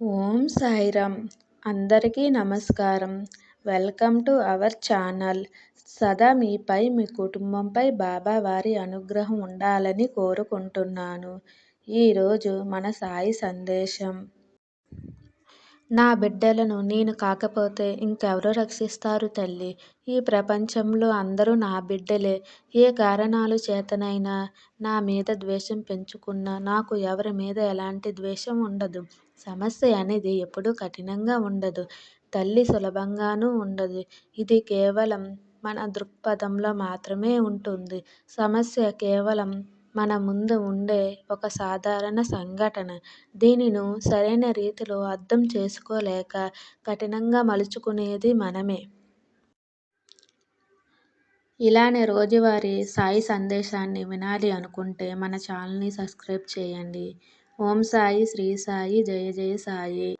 ఓం సాయిరామ్. అందరికీ నమస్కారం. Welcome to our channel. సదా మీపై మీ కుటుంబంపై బాబా వారి అనుగ్రహం ఉండాలని కోరుకుంటున్నాను. ఈరోజు మన సాయి సందేశం. నా బిడ్డలను నేను కాకపోతే ఇంకెవరు రక్షిస్తారు తల్లి? ఈ ప్రపంచంలో అందరూ నా బిడ్డలే. ఏ కారణాలు చేతనైనా నా మీద ద్వేషం పెంచుకున్నా నాకు ఎవరి మీద ఎలాంటి ద్వేషం ఉండదు. సమస్య అనేది ఎప్పుడూ కఠినంగా ఉండదు. తల్లి సులభంగానూ ఉండదు. ఇది కేవలం మన దృక్పథంలో మాత్రమే ఉంటుంది. సమస్య కేవలం మన ముందు ఉండే ఒక సాధారణ సంఘటన. దీనిని సరైన రీతిలో అర్థం చేసుకోలేక కఠినంగా మలుచుకునేది మనమే. ఇలానే రోజువారీ సాయి సందేశాన్ని వినాలి అనుకుంటే మన ఛానల్ని సబ్స్క్రైబ్ చేయండి. ఓం సాయి శ్రీ సాయి జయ జయ సాయి.